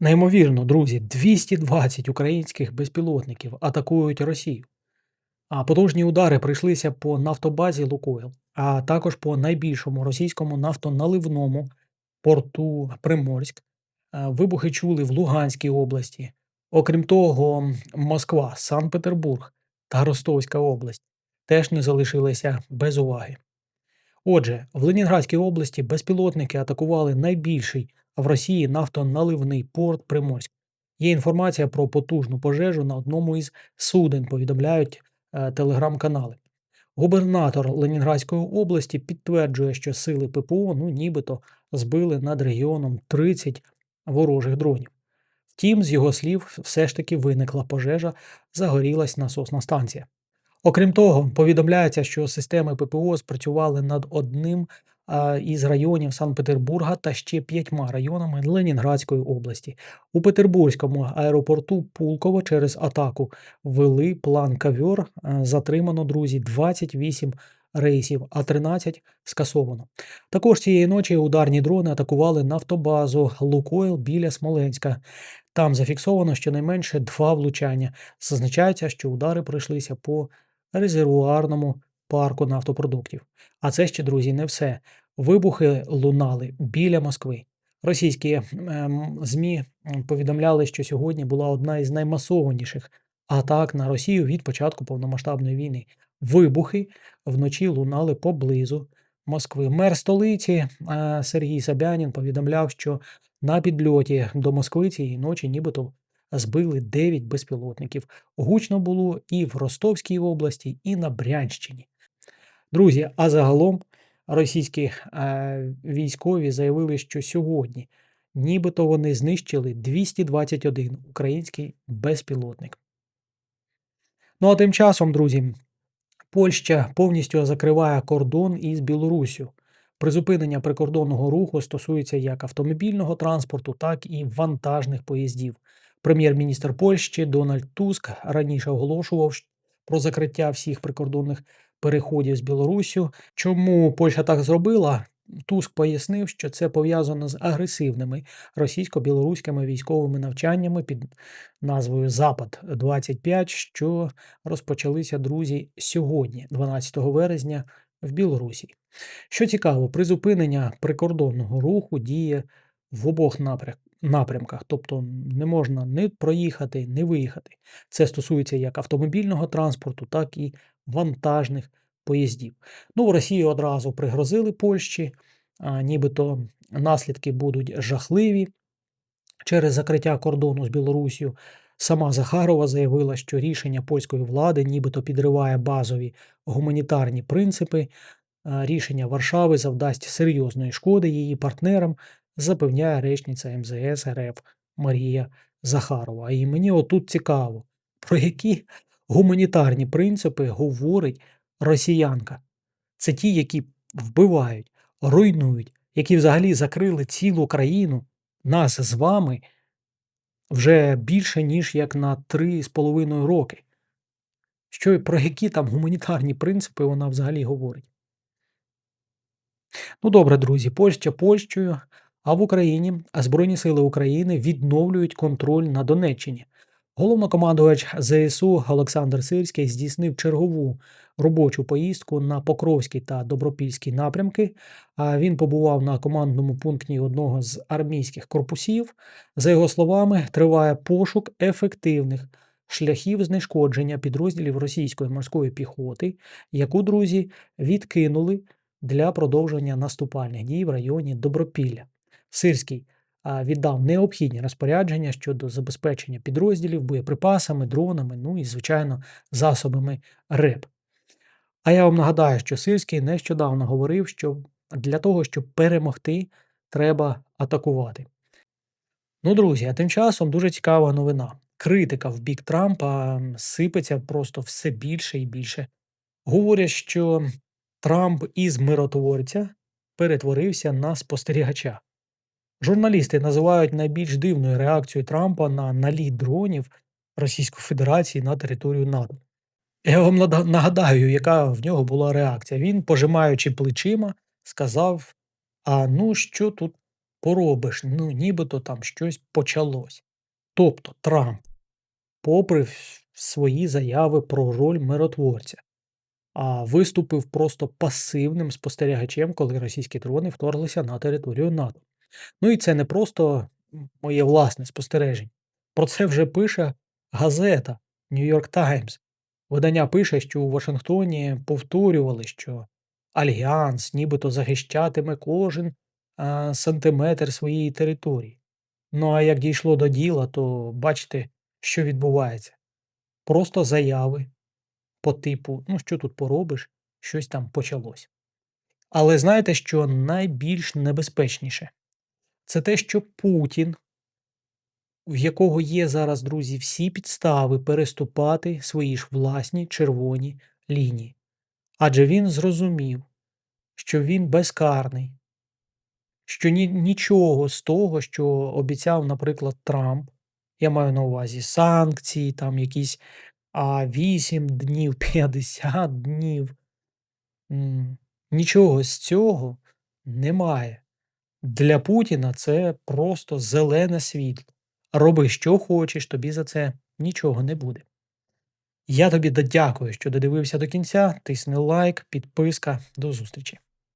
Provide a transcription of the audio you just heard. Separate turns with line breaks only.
Неймовірно, друзі, 220 українських безпілотників атакують Росію. А потужні удари прийшлися по нафтобазі Лукойл, а також по найбільшому російському нафтоналивному порту Приморськ. Е, Вибухи чули в Луганській області. Окрім того, Москва, Санкт-Петербург та Ростовська область теж не залишилися без уваги. Отже, в Ленінградській області безпілотники атакували найбільший в Росії нафтоналивний порт Приморськ. Є інформація про потужну пожежу на одному із суден, повідомляють е, телеграм-канали. Губернатор Ленінградської області підтверджує, що сили ППО ну нібито збили над регіоном 30 ворожих дронів. Втім, з його слів, все ж таки виникла пожежа, загорілась насосна станція. Окрім того, повідомляється, що системи ППО спрацювали над одним із районів Санкт-Петербурга та ще п'ятьма районами Ленінградської області. У Петербурзькому аеропорту Пулково через атаку ввели план кавьор. Затримано, друзі, 28 рейсів, а 13 скасовано. Також цієї ночі ударні дрони атакували нафтобазу Лукойл біля Смоленська. Там зафіксовано щонайменше два влучання. Зазначається, що удари пройшлися по резервуарному парку нафтопродуктів. А це ще, друзі, не все. Вибухи лунали біля Москви. Російські ем, ЗМІ повідомляли, що сьогодні була одна із наймасованіших атак на Росію від початку повномасштабної війни. Вибухи вночі лунали поблизу Москви. Мер столиці е, Сергій Собянін повідомляв, що на підльоті до Москви цієї ночі нібито збили 9 безпілотників. Гучно було і в Ростовській області, і на Брянщині. Друзі, а загалом російські е, військові заявили, що сьогодні нібито вони знищили 221 український безпілотник. Ну а тим часом, друзі, Польща повністю закриває кордон із Білоруссю. Призупинення прикордонного руху стосується як автомобільного транспорту, так і вантажних поїздів. Прем'єр-міністр Польщі Дональд Туск раніше оголошував про закриття всіх прикордонних переходів з Білоруссю. Чому Польща так зробила? Туск пояснив, що це пов'язано з агресивними російсько-білоруськими військовими навчаннями під назвою Запад 25 що розпочалися друзі сьогодні, 12 вересня, в Білорусі. Що цікаво, призупинення прикордонного руху діє в обох напрям- напрямках, тобто не можна ні проїхати, ні виїхати. Це стосується як автомобільного транспорту, так і вантажних поїздів. Ну, в Росії одразу пригрозили Польщі, а, нібито наслідки будуть жахливі через закриття кордону з Білорусію. Сама Захарова заявила, що рішення польської влади нібито підриває базові гуманітарні принципи. Рішення Варшави завдасть серйозної шкоди її партнерам, запевняє речниця МЗС РФ Марія Захарова. І мені отут цікаво, про які гуманітарні принципи говорить росіянка. Це ті, які вбивають, руйнують, які взагалі закрили цілу країну, нас з вами вже більше, ніж як на 3,5 роки. Що про які там гуманітарні принципи вона взагалі говорить? Ну добре, друзі, Польща Польщею, а в Україні Збройні сили України відновлюють контроль на Донеччині. Головнокомандувач ЗСУ Олександр Сирський здійснив чергову робочу поїздку на Покровський та Добропільський напрямки. Він побував на командному пункті одного з армійських корпусів. За його словами, триває пошук ефективних шляхів знешкодження підрозділів російської морської піхоти, яку друзі відкинули для продовження наступальних дій в районі Добропілля. Сирський віддав необхідні розпорядження щодо забезпечення підрозділів боєприпасами, дронами, ну і, звичайно, засобами РЕП. А я вам нагадаю, що Сирський нещодавно говорив, що для того, щоб перемогти, треба атакувати. Ну, друзі, а тим часом дуже цікава новина. Критика в бік Трампа сипеться просто все більше і більше. Говорять, що Трамп із миротворця перетворився на спостерігача. Журналісти називають найбільш дивною реакцією Трампа на наліт дронів Російської Федерації на територію НАТО. Я вам нагадаю, яка в нього була реакція. Він, пожимаючи плечима, сказав: А ну що тут поробиш, ну, нібито там щось почалось. Тобто Трамп, попри свої заяви про роль миротворця, а виступив просто пасивним спостерігачем, коли російські дрони вторглися на територію НАТО. Ну і це не просто моє власне спостереження. Про це вже пише газета York Times. Видання пише, що у Вашингтоні повторювали, що Альянс нібито захищатиме кожен а, сантиметр своєї території. Ну а як дійшло до діла, то бачите, що відбувається. Просто заяви по типу, ну що тут поробиш, щось там почалось. Але знаєте, що найбільш небезпечніше? Це те, що Путін, в якого є зараз, друзі, всі підстави переступати свої ж власні червоні лінії. Адже він зрозумів, що він безкарний, що ні, нічого з того, що обіцяв, наприклад, Трамп, я маю на увазі санкції, там якісь а 8 днів, 50 днів. Нічого з цього немає. Для Путіна це просто зелене світло. Роби, що хочеш, тобі за це нічого не буде. Я тобі дякую, що додивився до кінця. Тисни лайк, підписка. До зустрічі.